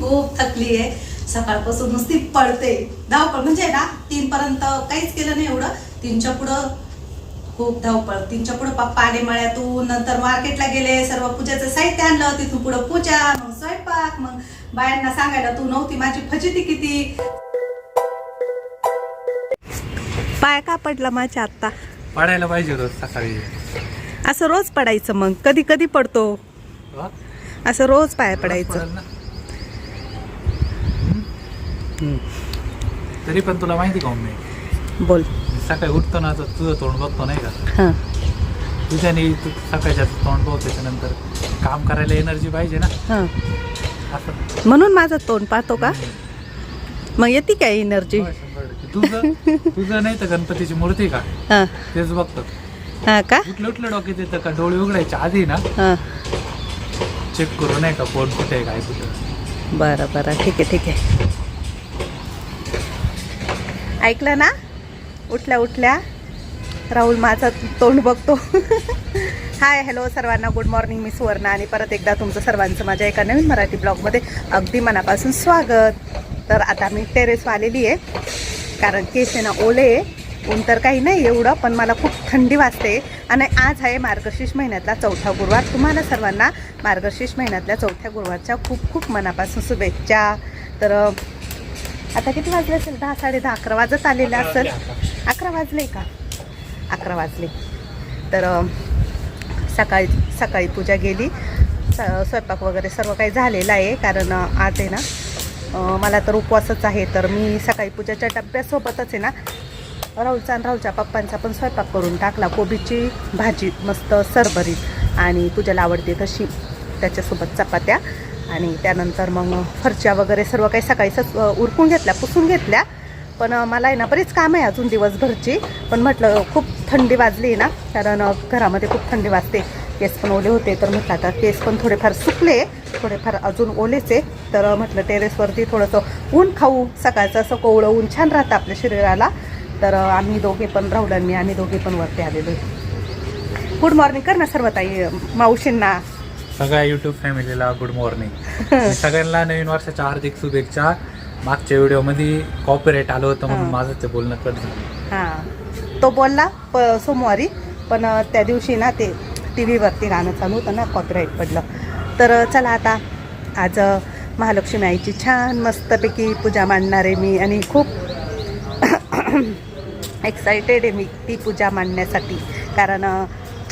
खूप थकली आहे. सकाळपासून नुसती पळते धावपळ म्हणजे ना तीन पर्यंत काहीच केलं नाही एवढं. तीनच्या पुढं खूप धावपळ. तीनच्या पुढं पप्पा आले मळ्यातून नंतर मार्केटला गेले सर्व पूजेचं साहित्य आणलं तिथून पुढं पूजा मग स्वयंपाक मग बायांना सांगायला तू नव्हती माझी फजिती किती? पाय का पडला माझ्या आता पडायला पाहिजे रोज सकाळी. असं रोज पडायचं मग? कधी कधी पडतो. हा? असं रोज पाय पडायचं. तरी पण तुला माहिती का मी बोल. सकाळी उठतो ना तर तुझं तोंड बघतो नाही का? हां. तुझ्याने तू सकाळच्या तोंड बघतो त्याच्यानंतर काम करायला एनर्जी पाहिजे ना. हां. असं. म्हणून माझं तोंड पाहतो का? मग येते काय एनर्जी होय, शंभर टक्के. तुझं तुझं नाही तर गणपतीची मूर्ती का? हां. तेच बघतो. हां का? उठलं उठलं डोक्यात येतं का? डोळे उघडायच्या आधी ना हां. चेक करू नाही का कोण कुठे आहे काय कुठे बरं बरं. ठीक आहे ठीक आहे. ऐकलं ना? उठल्या उठल्या. राहुल माझं तोंड बघतो. हाय हॅलो सर्वांना. गुड मॉर्निंग मी सुवर्णा आणि परत एकदा तुमचं सर्वांचं माझ्या एका नवीन मराठी ब्लॉगमध्ये अगदी मनापासून स्वागत. तर आता मी टेरेस आलेली आहे. कारण केस आहे ना ओले आहे. ऊन तर काही नाही एवढं पण मला खूप थंडी वाजते. आणि आज आहे मार्गशीर्ष महिन्यातला चौथा गुरुवार. तुम्हाला सर्वांना मार्गशीर्ष महिन्यातल्या चौथ्या गुरुवारच्या खूप खूप मनापासून शुभेच्छा. तर आता किती वाजले असेल? दहा साडे दहा अकरा वाजत आलेलं असेल. अकरा वाजले. का? अकरा वाजले. तर सकाळी सकाळी पूजा गेली. स स्वयंपाक वगैरे सर्व काही झालेलं आहे कारण आज आहे ना मला तर उपवासच आहे तर मी सकाळी पूजाच्या डब्यासोबतच आहे ना राहुलचा आणि राहुलच्या पप्पांचा पण स्वयंपाक करून टाकला. कोबीची भाजी मस्त सरभरीत. आणि पूजाला आवडते तशी त्याच्यासोबत चपात्या. आणि त्यानंतर मग फरच्या वगैरे सर्व काही सकाळीच उरकून घेतल्या पुसून घेतल्या. पण मला आहे ना बरीच काम आहे अजून दिवसभरची. पण म्हटलं खूप थंडी वाजली ना कारण घरामध्ये खूप थंडी वाजते. केस पण ओले होते तर म्हटलं आता केस पण थोडेफार सुकले. थोडेफार अजून ओलेचे. तर म्हटलं टेरेसवरती थोडंसं ऊन खाऊ. सकाळचं असं कोवळं ऊन छान राहतं आपल्या शरीराला. तर आम्ही दोघे पण राहुल मी आम्ही दोघे पण वरती आलेलो गुड मॉर्निंग कर ना सर्व ताई मावशींना. सगळ्या युट्यूब फॅमिलीला गुड मॉर्निंग सगळ्यांना नवीन वर्षाच्या हार्दिक शुभेच्छा. मागच्या व्हिडिओमध्ये कॉपीराईट आलं होतं म्हणून. माझं ते बोलणं कट झालं. हां. तो बोलला प सोमवारी पण त्या दिवशी ना ते टी व्हीवरती गाणं चालू होतं ना कॉपीराईट पडलं. तर चला आता आज महालक्ष्मी आईची छान मस्तपैकी पूजा मांडणार आहे मी आणि खूप एक्सायटेड आहे मी ती पूजा मांडण्यासाठी. कारण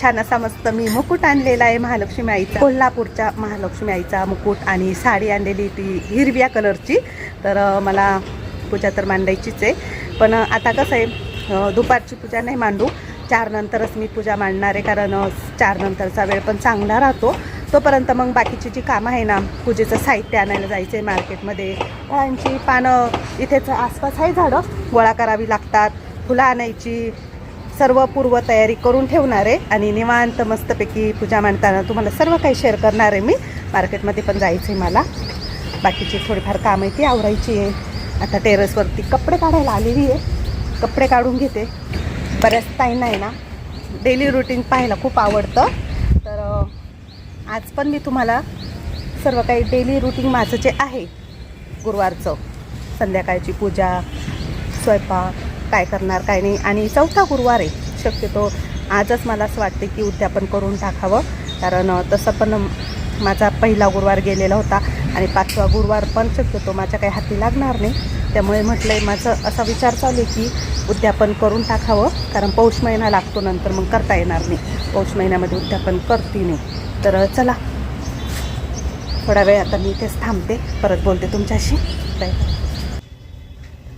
छान असा मस्त मी मुकुट आणलेला आहे महालक्ष्मी आईचा. कोल्हापूरच्या महालक्ष्मी आईचा मुकुट आणि साडी आणलेली ती हिरव्या कलरची. तर मला पूजा तर मांडायचीच आहे. पण आता कसं आहे दुपारची पूजा नाही मांडू. चार नंतरच मी पूजा मांडणार आहे कारण चारनंतरचा चार नंतरचा वेळ पण चांगला राहतो. तोपर्यंत मग बाकीची जी कामं आहे ना पूजेचं साहित्य आणायला जायचं आहे मार्केटमध्ये. फळांची पानं इथेच आसपास आहे झाडं. गोळा करावी लागतात. फुलं आणायची सर्व पूर्व तयारी करून ठेवणार आहे आणि निवांत मस्तपैकी पूजा मांडताना तुम्हाला सर्व काही शेअर करणार आहे मी. मार्केटमध्ये पण जायचं आहे मला. बाकीची थोडीफार कामं आहे ती आवरायची आहे. आता टेरेसवरती कपडे काढायला आलेली आहे. कपडे काढून घेते. बऱ्याच ताईंना आहे ना डेली रुटीन पाहायला खूप आवडतं. तर आज पण मी तुम्हाला सर्व काही डेली रुटीन माझं जे आहे गुरुवारचं संध्याकाळची पूजा स्वयंपाक काय करणार काय नाही. आणि चौथा गुरुवार आहे. शक्यतो आजच मला असं वाटते की उद्यापन करून टाकावं. कारण तसं पण माझा पहिला गुरुवार गेलेला होता. आणि पाचवा गुरुवार पण शक्यतो माझ्या काही हाती लागणार नाही. त्यामुळे म्हटलं आहे माझं असा विचार चालू आहे की उद्यापन करून टाकावं. कारण पौष महिना लागतो नंतर मग करता येणार नाही. पौष महिन्यामध्ये उद्यापन करते नाही तर चला. थोडा वेळ आता मी इथेच थांबते. परत बोलते तुमच्याशी. बाय.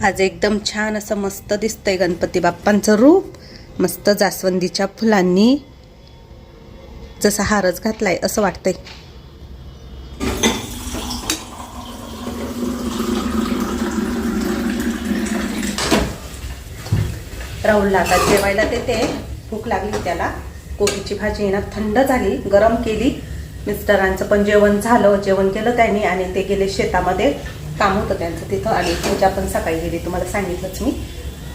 आज एकदम छान असं मस्त दिसतंय गणपती बाप्पांचं रूप. मस्त जास्वंदीच्या फुलांनी जसा हारच घातलाय असं वाटतंय. राहुलला आता जेवायला देते. भूक लागली त्याला. कोबीची भाजी येणार थंड झाली गरम केली. मिस्टरांचं पण जेवण झालं. जेवण केलं त्यांनी आणि ते गेले शेतामध्ये. काम होतं त्यांचं तिथं आणि पूजा पण सकाळी गेली तुम्हाला सांगितलंच मी.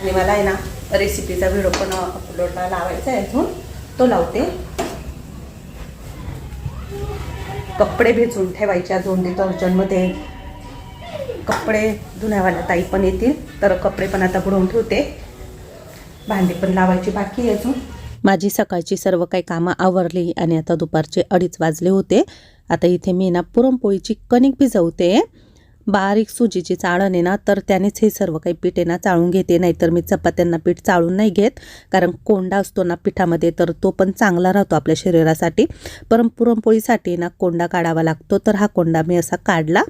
आणि मला आहे ना रेसिपीचा व्हिडिओ पण अपलोडला लावायचा आहे अजून. तो लावते. कपडे भिजवून ठेवायचे अजून डिटर्जंटमध्ये कपडे धुण्यावाल्या ताई पण येतील तर कपडे पण आता बुडवून ठेवते. भांडी पण लावायची बाकी अजून. माझी सकाळची सर्व काही कामं आवरली आणि आता दुपारचे अडीच वाजले होते. आता इथे मी ना पुरणपोळीची कणिक भिजवते. बारीक सुजीची चाळण आहे ना तर त्यानेच हे सर्व काही पीठ आहे ना चाळून घेते. नाहीतर मी चपात्यांना पीठ चाळून नाही घेत कारण कोंडा असतो ना पिठामध्ये तर तो पण चांगला राहतो आपल्या शरीरासाठी. परम पुरणपोळीसाठी ना कोंडा काढावा लागतो तर हा कोंडा मी असा काढला.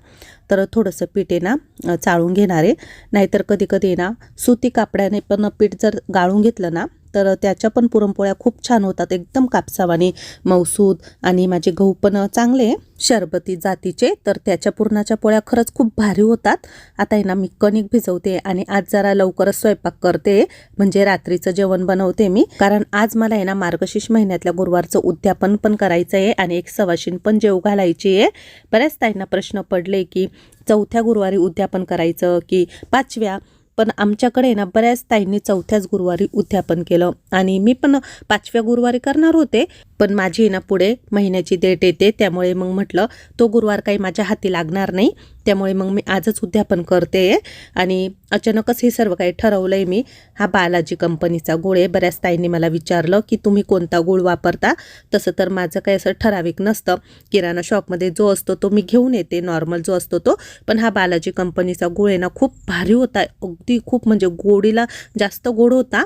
तर थोडंसं पीठ आहे ना चाळून घेणार आहे. नाहीतर कधी कधी ना सुती कापड्याने पण पीठ जर गाळून घेतलं ना तर त्याच्या पण पुरणपोळ्या खूप छान होतात एकदम कापसावानी मौसूद आणि माझे गहू पण चांगले शरबती जातीचे. तर त्याच्या पुरणाच्या पोळ्या खरंच खूप भारी होतात. आता आहे ना मी कणिक भिजवते आणि आज जरा लवकरच स्वयंपाक करते म्हणजे रात्रीचं जेवण बनवते मी. कारण आज मला आहे ना मार्गशीर्ष महिन्यातल्या गुरुवारचं उद्यापन पण करायचं आहे आणि एक सवाशीन पण जेव घालायची आहे. बऱ्याच ताईंना प्रश्न पडले की चौथ्या गुरुवारी उद्यापन करायचं की पाचव्या? पण आमच्याकडे ना बऱ्याच ताईंनी चौथ्याच गुरुवारी उद्यापन केलं. आणि मी पण पाचव्या गुरुवारी करणार होते पण माझी ना पुढे महिन्याची डेट येते त्यामुळे मग म्हटलं तो गुरुवार काही माझ्या हाती लागणार नाही. त्यामुळे मग मी आजच उद्यापन करते. आणि अचानकच हे सर्व काही ठरवलं आहे मी. हा बालाजी कंपनीचा गुळ आहे. बऱ्याच ताईंनी मला विचारलं की तुम्ही कोणता गुळ वापरता? तसं तर माझं काही असं ठराविक नसतं. किराणा शॉपमध्ये जो असतो तो मी घेऊन येते. नॉर्मल जो असतो तो. पण हा बालाजी कंपनीचा गुळ आहे ना खूप भारी होता. अगदी खूप म्हणजे गोडीला जास्त गोड होता.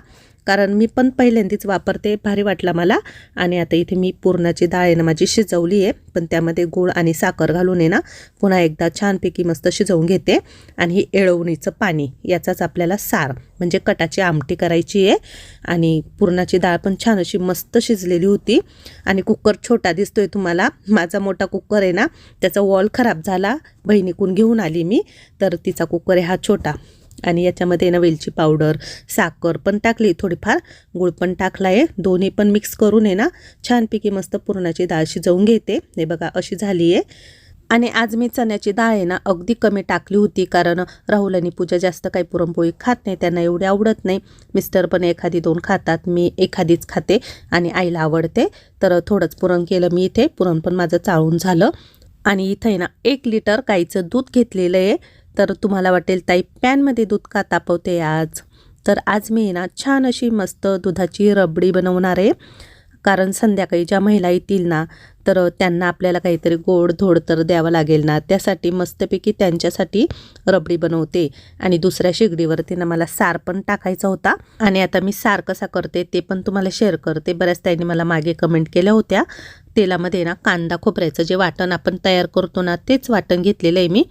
कारण मी पण पहिल्यांदाच वापरते भारी वाटला मला. आणि आता इथे मी पुरणाची डाळ आहे ना माझी शिजवली आहे. पण त्यामध्ये गूळ आणि साखर घालून आहे ना पुन्हा एकदा छानपैकी मस्त शिजवून घेते. आणि ही एळवणीचं पाणी याचाच आपल्याला सार म्हणजे कटाची आमटी करायची आहे. आणि पुरणाची डाळ पण छान अशी मस्त शिजलेली होती. आणि कुकर छोटा दिसतोय तुम्हाला. माझा मोठा कुकर आहे ना त्याचा वॉल खराब झाला. बहिणीकून घेऊन आली मी. तर तिचा कुकर आहे हा छोटा. आणि याच्यामध्ये ना वेलची पावडर साखर पण टाकली थोडीफार गुळ पण टाकला आहे दोन्ही पण मिक्स करून आहे ना छानपैकी मस्त पुरणाची डाळ शिजवून घेते. हे बघा अशी झाली आहे. आणि आज मी चण्याची डाळ आहे ना अगदी कमी टाकली होती कारण राहुल आणि पूजा जास्त काही पुरणपोळी खात नाही त्यांना एवढी आवडत नाही. मिस्टर पण एखादी दोन खातात मी एखादीच खाते आणि आईला आवडते. तर थोडंच पुरण केलं मी इथे पुरण पण माझं चाळून झालं. आणि इथं आहे ना एक लिटर गाईचं दूध घेतलेलं आहे. तर तुम्हाला वाटेल ताई पॅनमध्ये दूध का तापवते आज? तर आज मी ना छान अशी मस्त दुधाची रबडी बनवणार आहे. कारण संध्याकाळी ज्या महिला येतील ना तर त्यांना आपल्याला काहीतरी गोड धोड तर द्यावं लागेल ना. त्यासाठी मस्तपैकी त्यांच्यासाठी रबडी बनवते. आणि दुसऱ्या शेगडीवरती ना मला सार पण टाकायचा होता. आणि आता मी सार कसा करते ते पण तुम्हाला शेअर करते. बऱ्याच त्यांनी मला मागे कमेंट केल्या होत्या. तेलामध्ये ना कांदा खोबऱ्याचं जे वाटण आपण तयार करतो ना तेच वाटण घेतलेलं आहे मी.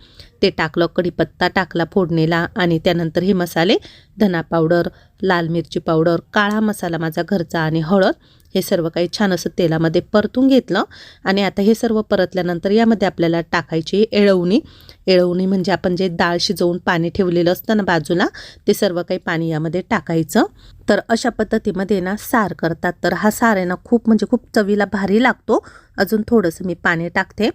ते टाकलं कढीपत्ता टाकला फोडणीला आणि त्यानंतर हे मसाले धना पावडर लाल मिरची पावडर काळा मसाला माझा घरचा आणि हळद. हे सर्व काही छान असं तेलामध्ये परतून घेतलं आणि आता हे सर्व परतल्यानंतर यामध्ये आपल्याला टाकायची एळवणी. एळवणी म्हणजे आपण जे डाळ शिजवून पाणी ठेवलेलं असतं ना बाजूला ते सर्व काही पाणी यामध्ये टाकायचं. तर अशा पद्धतीमध्ये ना सार करतात. तर हा सार आहे ना खूप म्हणजे खूप चवीला भारी लागतो. अजून थोडंसं मी पाणी टाकते.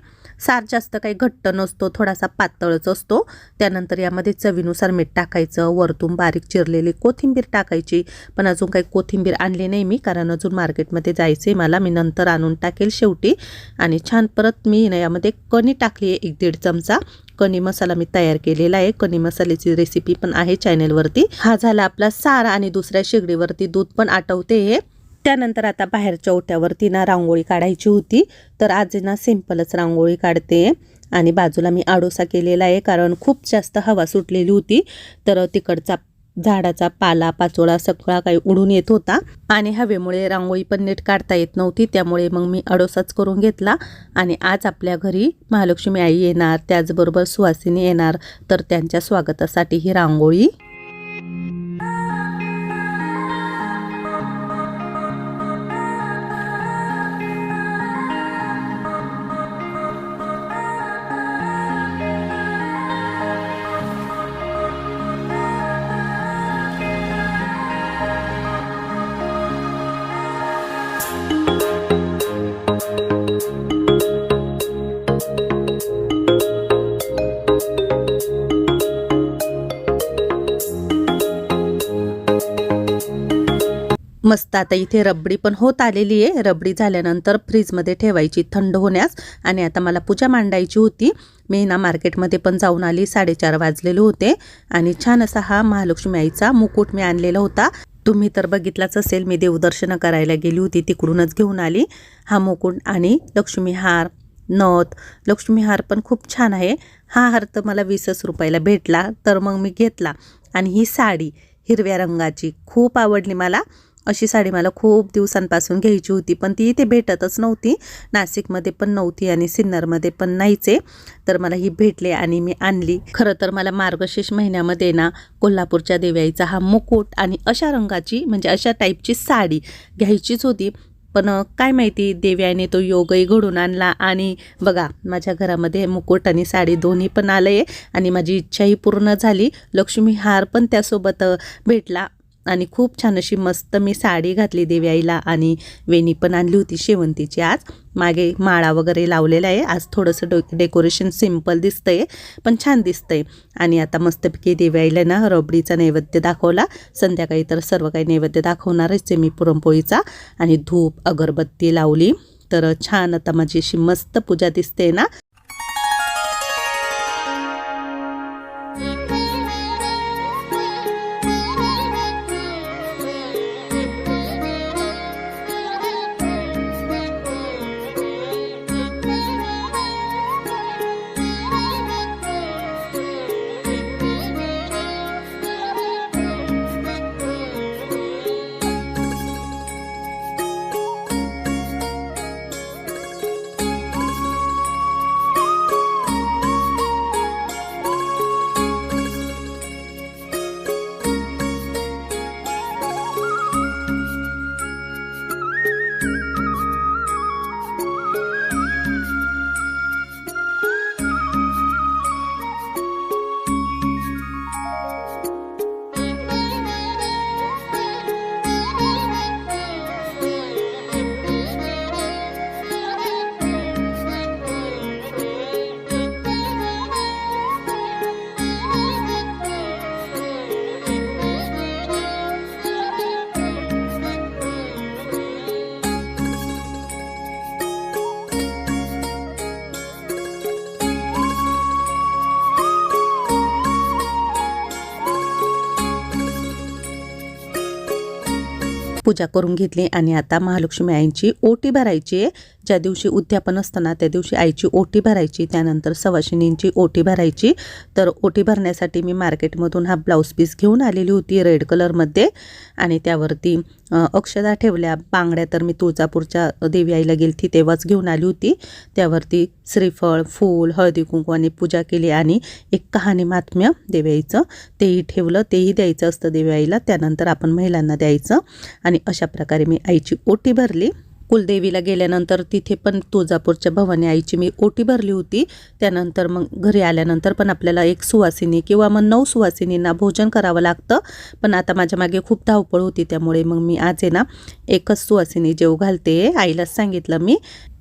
सार जास्त काही घट्ट नसतो थोडासा पातळच असतो. त्यानंतर यामध्ये चवीनुसार मीठ टाकायचं वरतून बारीक चिरलेली कोथिंबीर टाकायची. पण अजून काही कोथिंबीर आणली नाही मी कारण अजून मार्केटमध्ये जायचं आहे मला. मी नंतर आणून टाकेल शेवटी. आणि छान परत मी ना यामध्ये कणी टाकली आहे एक दीड चमचा. कणी मसाला मी तयार केलेला आहे. कणी मसाल्याची रेसिपी पण आहे चॅनेलवरती हा झाला आपला सार आणि दुसऱ्या शेगडीवरती दूध पण आटवते हे. त्यानंतर आता बाहेरच्या ओट्यावरती ना रांगोळी काढायची होती. तर आज ना सिंपलच रांगोळी काढते. आणि बाजूला मी आडोसा केलेला आहे कारण खूप जास्त हवा सुटलेली होती. तर तिकडचा झाडाचा पाला पाचोळा सगळा काही उडून येत होता. आणि हवेमुळे रांगोळी पण नीट काढता येत नव्हती. त्यामुळे मग मी अडोसाच करून घेतला. आणि आज आपल्या घरी महालक्ष्मी आई येणार त्याचबरोबर सुवासिनी येणार. तर त्यांच्या स्वागतासाठी ही रांगोळी. तर आता इथे रबडी पण होत आलेली आहे. रबडी झाल्यानंतर फ्रीजमध्ये ठेवायची थंड होण्यास. आणि आता मला पूजा मांडायची होती. मी ना मार्केटमध्ये पण जाऊन आली. साडेचार वाजलेले होते. आणि छान असा हा महालक्ष्मी आईचा मुकुट मी आणलेला होता. तुम्ही तर बघितलाच असेल मी देवदर्शन करायला गेली होती. तिकडूनच घेऊन आली. हा मुकुट आणि लक्ष्मीहार नथ. लक्ष्मीहार पण खूप छान आहे. हा हार तर मला वीसच रुपयाला भेटला. तर मग मी घेतला. आणि ही साडी हिरव्या रंगाची. खूप आवडली मला. अशी साडी मला खूप दिवसांपासून घ्यायची होती पण ती इथे भेटतच नव्हती. नाशिकमध्ये पण नव्हती आणि सिन्नरमध्ये पण नाहीच. आहे तर मला ही भेटले आणि मी आणली. खरं तर मला मार्गशीर्ष महिन्यामध्ये ना कोल्हापूरच्या देव्याईचा हा मुकुट आणि अशा रंगाची म्हणजे अशा टाईपची साडी घ्यायचीच होती. पण काय माहिती देव्याने तो योगही घडून आणला आणि बघा माझ्या घरामध्ये मुकुट आणि साडी दोन्ही पण आलं आहे आणि माझी इच्छाही पूर्ण झाली. लक्ष्मी हार पण त्यासोबत भेटला. आणि खूप छान अशी मस्त मी साडी घातली देव्याईला आणि वेणी पण आणली होती शेवंतीची आज. मागे माळा वगैरे लावलेला आहे. आज थोडंसं डो डेकोरेशन सिंपल दिसतंय पण छान दिसतंय. आणि आता मस्तपैकी देव्याईला ना रबडीचा नैवेद्य दाखवला. संध्याकाळी तर सर्व काही नैवेद्य दाखवणारच आहे मी पुरणपोळीचा. आणि धूप अगरबत्ती लावली. तर छान आता माझी अशी मस्त पूजा दिसते ना. पूजा करून घेतली आणि आता महालक्ष्मी आईंची ओटी भरायची आहे. ज्या दिवशी उद्यापन असतं ना त्या दिवशी आईची ओटी भरायची त्यानंतर सवाशिनींची ओटी भरायची. तर ओटी भरण्यासाठी मी मार्केटमधून हा ब्लाऊज पीस घेऊन आलेली होती रेड कलरमध्ये. आणि त्यावरती अक्षदा ठेवल्या. बांगड्या तर मी तुळजापूरच्या देवी आईला गेलती तेव्हाच घेऊन आली होती. त्यावरती श्रीफळ फूल हळदी कुंकू आणि पूजा केली आणि एक कहाणी महात्म्य देव्याईचं. तेही ठेवलं तेही द्यायचं असतं देवी आईला त्यानंतर आपण महिलांना द्यायचं. आणि अशा प्रकारे मी आईची ओटी भरली. कुलदेवीला गेल्यानंतर तिथे पण तुळजापूरच्या भवानी आईची मी ओटी भरली होती. त्यानंतर मग घरी आल्यानंतर पण आपल्याला एक सुवासिनी किंवा मग नऊ सुवासिनींना भोजन करावं लागतं. पण आता माझ्या मागे खूप धावपळ होती त्यामुळे मग मी आज आहे ना एकच सुवासिनी जेव घालते आईलाच सांगितलं मी.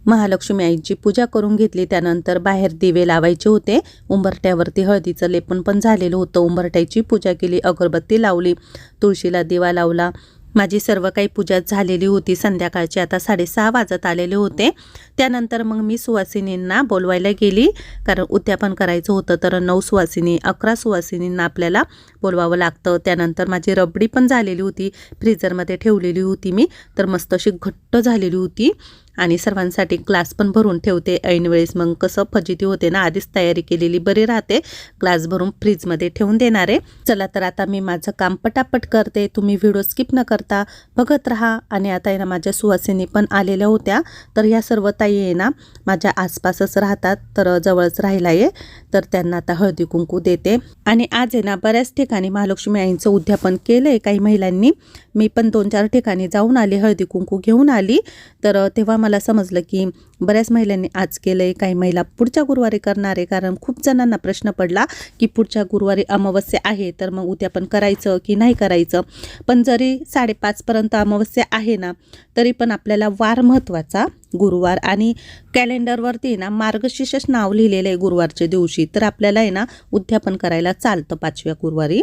महालक्ष्मी आईची पूजा करून घेतली त्यानंतर बाहेर दिवे लावायचे होते. उंबरट्यावरती हळदीचं लेपन पण झालेलं होतं. उंबरट्याची पूजा केली अगरबत्ती लावली तुळशीला दिवा लावला माझी सर्व काही पूजा झालेली होती संध्याकाळची. आता साडेसहा वाजत आलेले होते. त्यानंतर मग मी सुवासिनींना बोलवायला गेली. कारण उद्यापन करायचं होतं तर नऊ सुवासिनी अकरा सुवासिनींना आपल्याला बोलवावं लागतं. त्यानंतर माझी रबडी पण झालेली होती फ्रीजरमध्ये ठेवलेली होती मी. तर मस्त अशी घट्ट झालेली होती. आणि सर्वांसाठी ग्लास पण भरून ठेवते. ऐन वेळेस मग कसं फजिती होते ना आधीच तयारी केलेली बरी राहते. ग्लास भरून फ्रीजमध्ये ठेवून देणार. आहे चला तर आता मी माझं काम पटापट करते. तुम्ही व्हिडिओ स्किप न करता बघत राहा. आणि आता ना माझ्या सुवासिनी पण आलेल्या होत्या. तर ह्या सर्व ताई आहे ना माझ्या आसपासच राहतात तर जवळच राहिला आहे तर त्यांना आता हळदी कुंकू देते. आणि आज आहे ना बऱ्याच ठिकाणी महालक्ष्मी आईंचं उद्यापन केलं आहे काही महिलांनी. मी पण दोन चार ठिकाणी जाऊन आली हळदी कुंकू घेऊन आली. तर तेव्हा मला समजलं की बऱ्याच महिलांनी आज केलं आहे काही महिला पुढच्या गुरुवारी करणार आहे. कारण खूप जणांना प्रश्न पडला की पुढच्या गुरुवारी अमावस्या आहे तर मग उद्यापन करायचं की नाही करायचं? पण जरी साडेपाचपर्यंत अमावस्या आहे ना तरी पण आपल्याला वार महत्त्वाचा. गुरुवार आणि कॅलेंडरवरती आहे ना मार्गशीर्षच नाव लिहिलेलं आहे गुरुवारच्या दिवशी. तर आपल्याला आहे ना उद्यापन करायला चालतं पाचव्या गुरुवारी.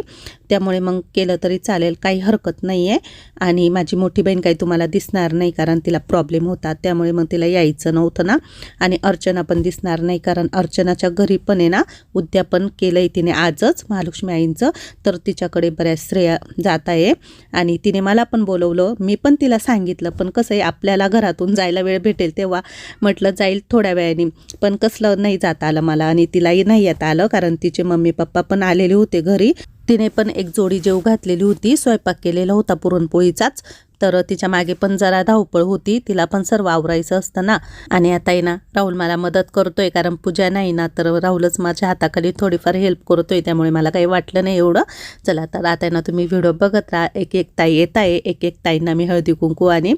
त्यामुळे मग केलं तरी चालेल काही हरकत नाही आहे आणि माझी मोठी बहीण काही तुम्हाला दिसणार नाही कारण तिला प्रॉब्लेम होता. त्यामुळे मग तिला यायचं नव्हतं ना. आणि अर्चना पण दिसणार नाही कारण अर्चनाच्या घरी पण आहे ना उद्यापन केलं आहे तिने आजच महालक्ष्मी आईंचं. तर तिच्याकडे बऱ्याच श्रेया जात आहे. आणि तिने मला पण बोलवलं. मी पण तिला सांगितलं. पण कसं आहे आपल्याला घरातून जायला वेळ भेटेल तेव्हा. म्हटलं जाईल थोड्या वेळाने. पण कसलं नाही जाता आलं मला आणि तिलाही नाही येता आलं कारण तिचे मम्मी पप्पा पण आलेले होते घरी. तिने पण एक जोडी जेव घातलेली होती. स्वयंपाक केलेला होता पुरणपोळीचाच. तर तिच्यामागे पण जरा धावपळ होती. तिला पण सर्व आवरायचं असतं ना आणि आता आहे ना राहुल मला मदत करतोय. कारण पूजा नाही ना तर राहुलच माझ्या हाताखाली थोडीफार हेल्प करतोय. त्यामुळे मला काही वाटलं नाही एवढं. चला तर आता आहे ना तुम्ही व्हिडिओ बघत राहा. एक एक ताई येत आहे. एक एक ताईंना मी हळदी कुंकू आणि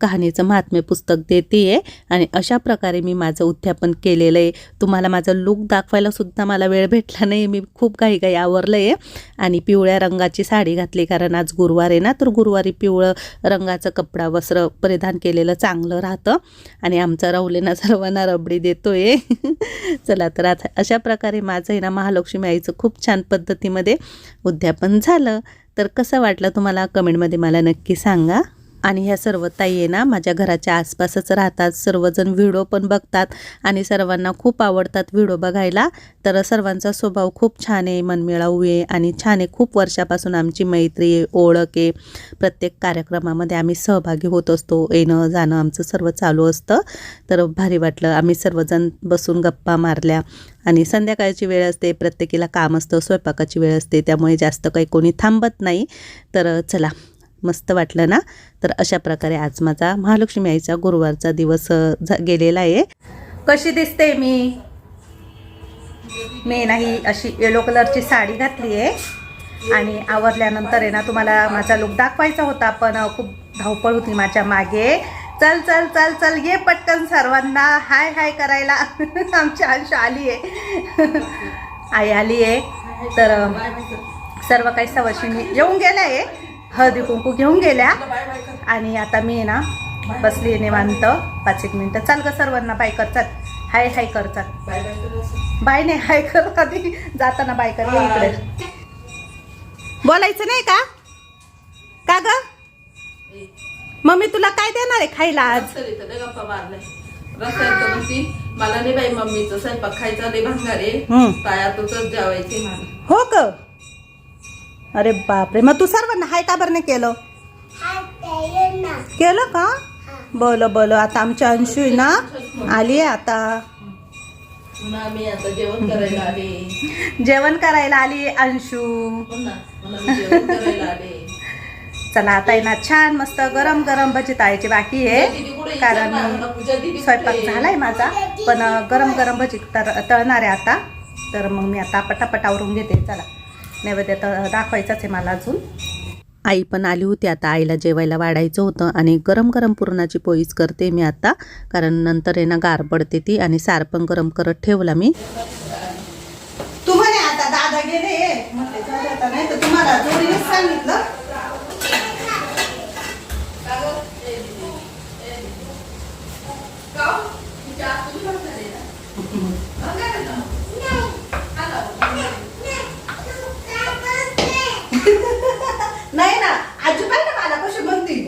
कहाणीचं महात्म्य पुस्तक देते आहे आणि अशा प्रकारे मी माझं उद्यापन केलेलं आहे. तुम्हाला माझं लुक दाखवायला सुद्धा मला वेळ भेटला नाही. मी खूप काही काही आवरलं आहे आणि पिवळ्या रंगाची साडी घातली. कारण आज गुरुवार आहे ना तर गुरुवारी पिवळं रंगाचं कपडा वस्त्र परिधान केलेलं चांगलं राहतं. आणि आमचा राहुलेना सर्वांना रबडी देतोय. चला तर आता अशा प्रकारे माझं आहे ना महालक्ष्मी आईचं खूप छान पद्धतीमध्ये उद्यापन झालं. तर कसं वाटलं तुम्हाला? कमेंटमध्ये मला नक्की सांगा. आणि ह्या सर्व ताई आहे ना माझ्या घराच्या आसपासच राहतात. सर्वजण व्हिडिओ पण बघतात आणि सर्वांना खूप आवडतात व्हिडिओ बघायला. तर सर्वांचा स्वभाव खूप छान आहे मनमिळाऊ आहे आणि छान आहे. खूप वर्षापासून आमची मैत्री आहे ओळख आहे. प्रत्येक कार्यक्रमामध्ये आम्ही सहभागी होत असतो येणं जाणं आमचं सर्व चालू असतं. तर भारी वाटलं. आम्ही सर्वजण बसून गप्पा मारल्या आणि संध्याकाळची वेळ असते प्रत्येकीला काम असतं स्वयंपाकाची वेळ असते. त्यामुळे जास्त काही कोणी थांबत नाही. तर चला. मस्त वाटलं ना? तर अशा प्रकारे आज माझा महालक्ष्मी आईचा गुरुवारचा दिवस गेलेला आहे. कशी दिसते मी? मी नाही अशी येलो कलरची साडी घातली आहे. आणि आवरल्यानंतर आहे ना तुम्हाला माझा लुक दाखवायचा होता पण खूप धावपळ होती माझ्या मागे. चल चल चल चल ये पटकन सर्वांना. हाय हाय करायला. आमची अंश आली आहे. आई आली आहे. तर सर्व काही सवशींनी येऊन गेलं आहे. हळदी कुंकू घेऊन गेल्या. आणि आता मी ना बसली निवांत. पाच एक मिनटं चाल ग सर्वांना बाय कर चल. हाय हाय कर चल. बाय नाही हाय कर आधी. जाताना बाय कर इकडे. बोलायचं नाही का? का ग? मम्मी तुला काय देणार आहे खायला आज? गप्पा मारलाय. मला नाही बाई मम्मीचं स्वयंपाक खायचा लय भांगार तुझंच जेवायची हो ग. अरे बापरे. मग तू सर्वांना हाय का बरं नाही केलं? केलं का? बोल बोल आता आमच्या अंशू आहे ना आली आहे आता. पुन्हा मी आता जेवण करायला आले. जेवण करायला आली आहे अंशू चला आता आहे ना छान मस्त गरम गरम भजी तळायची बाकी आहे. कारण स्वयंपाक? झालाय माझा पण गरम गरम भजी तर तळणार आहे आता. तर मग मी आता पटापट आवरून घेते. चला. नैवेद्य तर दाखवायचाच आहे मला अजून. आई पण आली होती आता आईला जेवायला वाढायचं होतं आणि गरम गरम पुरणाची पोळीच करते मी आता. कारण नंतर आहे ना गार पडते ती आणि सार पण गरम करत ठेवला मी. तू म्हणे आता दादा गेले नाही तर तुम्हाला जोडीनेच सांगितलं. नाही ना आजी पाहिजे मला कशी म्हणती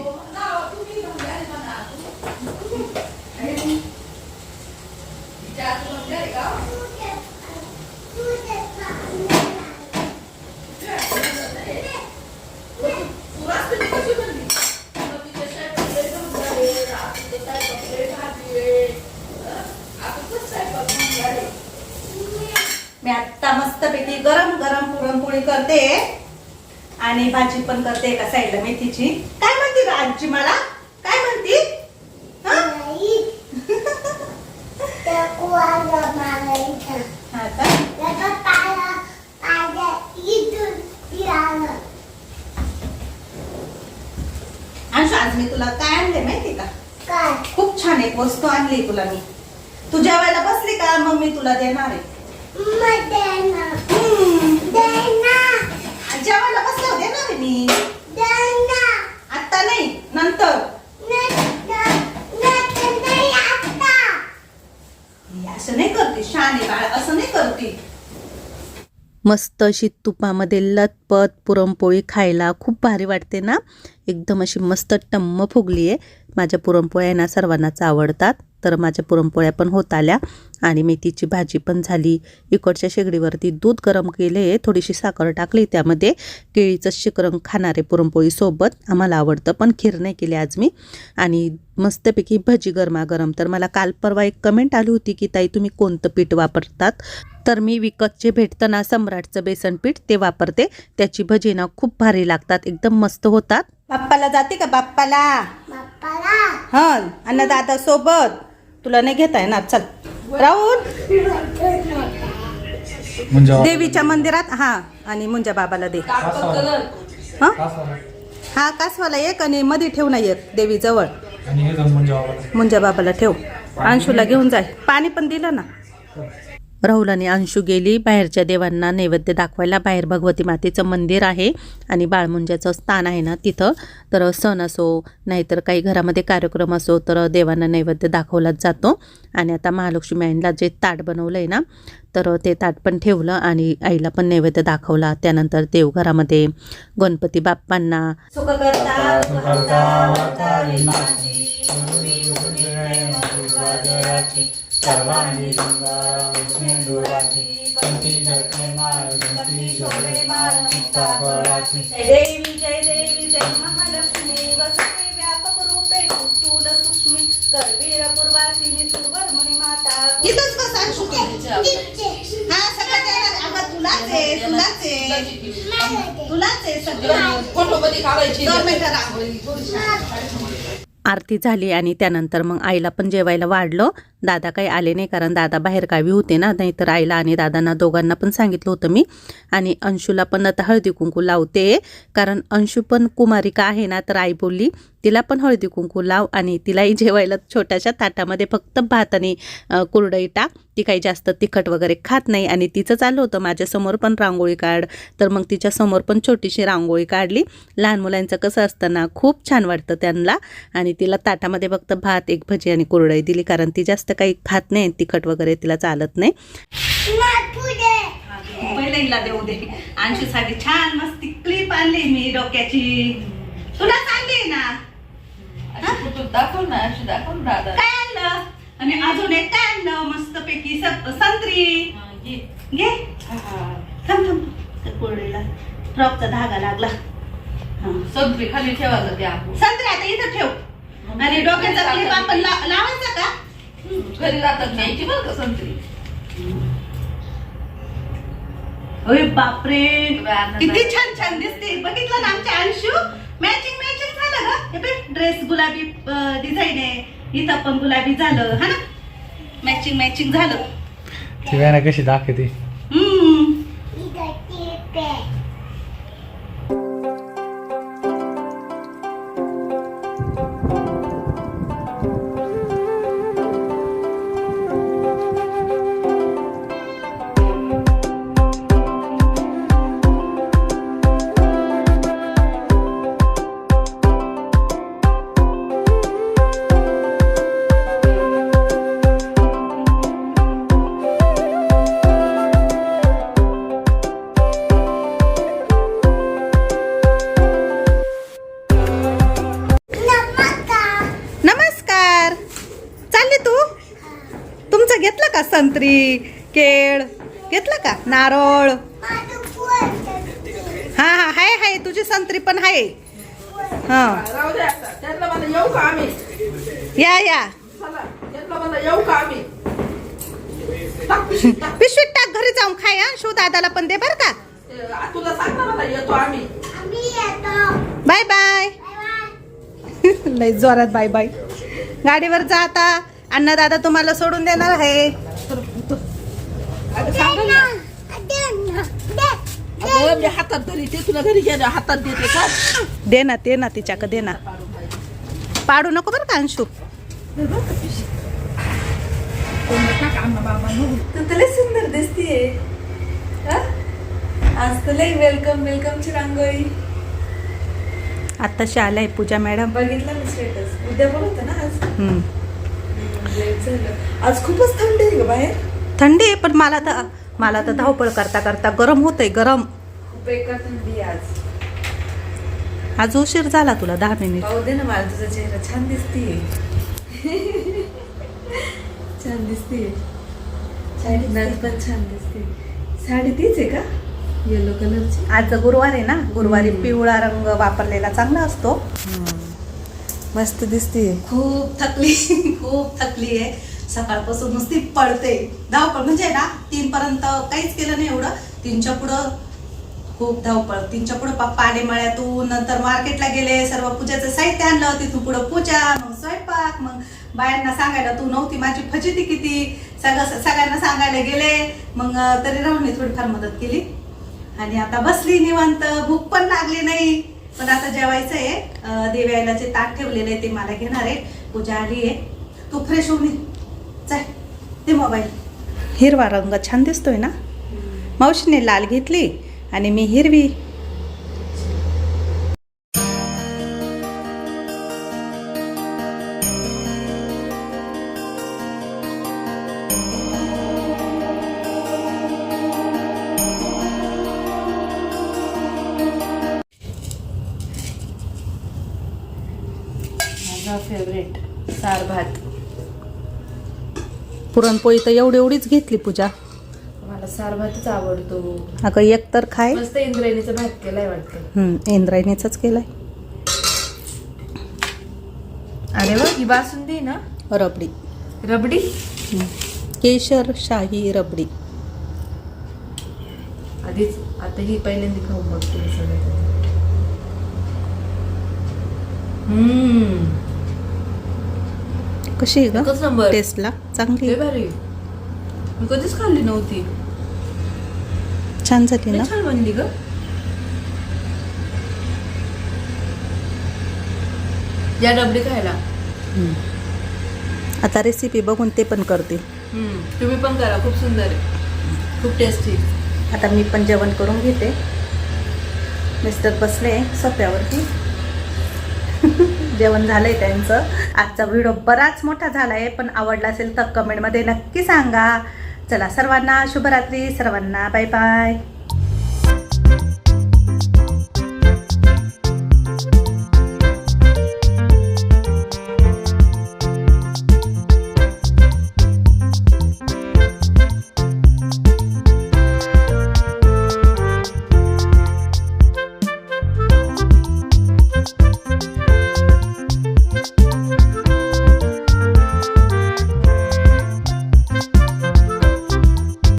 मी आता मस्तपैकी गरम गरम पुरणपोळी करते. आणि भाजी पण करते एका साईडला मेथीची. काय म्हणते ग आजी मला? काय म्हणती? अंशू आज मी तुला काय आणले माहिती का? खूप छान एक वस्तू आणली तुला मी. तू जेवायला बसली का? मग मी तुला देणार आहे. नंतर? असं नाही करते शाने बाळ असं नाही करते. मस्त अशी तुपामध्ये लतपत पुरणपोळी खायला खूप भारी वाटते ना? एकदम अशी मस्त टम्म फुगली आहे माझ्या पुरणपोळ्या यांना सर्वांनाच आवडतात. तर माझ्या पुरणपोळ्या पण होत आल्या. आणि मेथीची भाजी पण झाली. इकडच्या शेगडीवरती दूध गरम केले. थोडीशी साखर टाकली. त्यामध्ये केळीचं शिकरंग खाणारे पुरणपोळीसोबत आम्हाला आवडतं पण खीर नाही केली आज मी. आणि मस्तपैकी भजी गरमागरम. तर मला काल परवा एक कमेंट आली होती की ताई तुम्ही कोणतं पीठ वापरतात? तर मी विकतचे भेटतं ना सम्राटचं बेसन पीठ ते वापरते. त्याची भजी ना खूप भारी लागतात. एकदम मस्त होतात. बाप्पाला जाते का बाप्पाला? हा अन्न दादा सोबत तुला नाही घेता येणार. चल. राहुल? म्हणजे देवीच्या मंदिरात? हा आणि मुंजा बाबाला दे. हा? हा कासवाला एक आणि मध्ये ठेव ना एक देवीजवळ. मुंजा बाबाला ठेव. अंशूला घेऊन जाय. पाणी पण दिलं ना. राहुल आणि अंशू गेली. बाहेरच्या देवांना नैवेद्य दाखवायला बाहेर भगवती मातेचं मंदिर आहे आणि बाळमुंजाचं स्थान आहे ना तिथं. तर सण असो नाहीतर काही घरामध्ये कार्यक्रम असो तर देवांना नैवेद्य दाखवलाच जातो. आणि आता महालक्ष्मी आईला जे ताट बनवलं आहे ना तर ते ताट पण ठेवलं आणि आईला पण नैवेद्य दाखवला. त्यानंतर देवघरामध्ये गणपती बाप्पांना सुख देवी जय देवी जय महालक्ष्मी वसते व्यापक रूपे कुतूल सूक्ष्मी करवीर पूर्वासिनी सुवर्मणी माता। इथंच बस हा सगळं तुलाच आहे तुलाच. आहे तुलाच आहे सगळं. फोटोमध्ये काढायची. दोन मिनिटं रांगोळी. आरती झाली आणि त्यानंतर मग आईला पण जेवायला वाढलं. दादा काही आले नाही कारण दादा बाहेर गावी होते ना नाहीतर आईला आणि दादांना दोघांना पण सांगितलं होतं मी. आणि अंशूला पण आता हळदी कुंकू लावते. कारण अंशू पण कुमारिका आहे ना तर आई बोलली तिला पण हळदी कुंकू लाव आणि तिलाही जेवायला छोट्याशा ताटामध्ये फक्त भात आणि कुरडई टाक. ती काही जास्त तिखट वगैरे खात नाही आणि तिचं चाललं होतं. माझ्यासमोर पण रांगोळी काढ. तर मग तिच्यासमोर पण छोटीशी रांगोळी काढली. लहान मुलांचं कसं असतं ना खूप छान वाटतं त्यांना. आणि तिला ताटामध्ये फक्त भात एक भजी आणि कुरडई दिली कारण ती जास्त काही खात नाही तिखट वगैरे तिला चालत नाही. देऊ दे. अंशूसाठी छान मस्ती क्लिप आणली मी डोक्याची. तुला चांगली ना दाखव ना अशी दाखव ना दादा. काय आणलं आणि अजून एक काय आणलं मस्त पैकी संत्री घे. थांब थांब. फ्रॉकचा धागा लागला. संत्री खाली ठेवायला द्या संत्री आता इथं ठेव. आणि डोक्याचा क्लिप आपण ला- लावायचा का? घरी राहतात बरं का संत्री? अरे बापरे. किती. छान छान दिसते. बघितलं ना आमच्या अंशू? मॅचिंग ग हे बघ ड्रेस गुलाबी डिझाईन आहे. इथं पण गुलाबी झालं हा ना? मॅचिंग मॅचिंग झालं. ती वेळा कशी दाखवते? हम्म. संत्री केळ. घेतलं का? नारळ. हा हा हाय हाय तुझी संत्री पण आहे हा. या या. चला त्यांना मला येऊ का आम्ही? टाक पिशवीत, टाक. घरी जाऊन खाय हा. शिव दादाला पण दे बर का. Bye bye. लय जोरात बाय बाय. गाडीवर जा आता. अण्णा दादा तुम्हाला सोडून देणार आहे अगं, सांग ना. अगं, मी हातात धरी ते तुला घरी गेल्या हातात देते का? दे ना दे ना तिच्याकडे दे ना. पाडू नको बरं का अंशू. तू तर लय सुंदर दिसतीये. हा? आज तर लय वेलकम वेलकमची रांगोळी. आत्ताशी आलाय पूजा मॅडम. बघितलं मी स्टेटस उद्या पण होतं ना आज. हम्म. लेट झालं. आज खूपच थंडी आहे ग बाहेर. थंडी आहे पण मला तर मला तर धावपळ करता करता गरम होतंय गरम. बेकार थंडी आहे आज आज उशीर झाला तुला दहा मिनिट. पाहू दे ना मला तुझा चेहरा छान दिसतीये. छान दिसतीये. साडी नथ पण छान दिसते साडी तीच आहे का? येलो कलरची आज गुरुवार आहे ना. गुरुवारी पिवळा रंग वापरलेला चांगला असतो. मस्त दिसतीये. खूप थकली खूप थकली आहे. सकाळपासून नुसती पळते. धावपळ म्हणजे ना तीन पर्यंत काहीच केलं नाही एवढं. तीनच्या पुढं खूप धावपळ तिच्या पुढं पप्पा आले मळ्यातून नंतर मार्केटला गेले सर्व पूजेचं साहित्य आणलं तिथून पुढं पूजा मग स्वयंपाक मग बायांना सांगायला तू नव्हती माझी फजिती किती? सगळं सगळ्यांना सांगायला गेले. मग तरी राहून थोडीफार मदत केली. आणि आता बसली निवांत भूक पण लागली नाही. पण आता जेवायचं आहे. देव्यायला जे ताट ठेवलेलं आहे ते मला घेणार आहे. पूजा आली आहे. तू फ्रेश होऊन ये. ते मोबाईल. हिरवा रंग छान दिसतोय ना? मावशीने लाल घेतली. आणि मी हिरवी. माझा फेवरेट सार भात पुरणपोळी तर एवढी एवढीच घेतली पूजा. सार भातच आवडतो. अगं एक तर खाय. मस्त इंद्रायणीचा भात केलाय वाटतं. हम्म, इंद्रायणीचाच केलाय. अरे वा ही बासुंदी ना? रबडी. रबडी? हम्म. केशर शाही रबडी. आधीच आता ही पहिल्यांदा खाऊन बघते मी. हम्म. कशी आहे एकच ग नंबर टेस्टला चांगली लय आहे. भारी. मी कधीच खाल्ली नव्हती. छान झाली ना छान बनली ग. या डबडी खायला. आता रेसिपी बघून ते पण करते. तुम्ही पण करा खूप सुंदर आहे. खूप टेस्टी आता मी पण जेवण करून घेते. मिस्टर बसले सोप्यावरती जेवण झालंय त्यांचं. आजचा व्हिडिओ बराच मोठा झाला आहे पण आवडला असेल तर कमेंटमध्ये नक्की सांगा. चला सर्वांना शुभरात्री सर्वांना बाय बाय.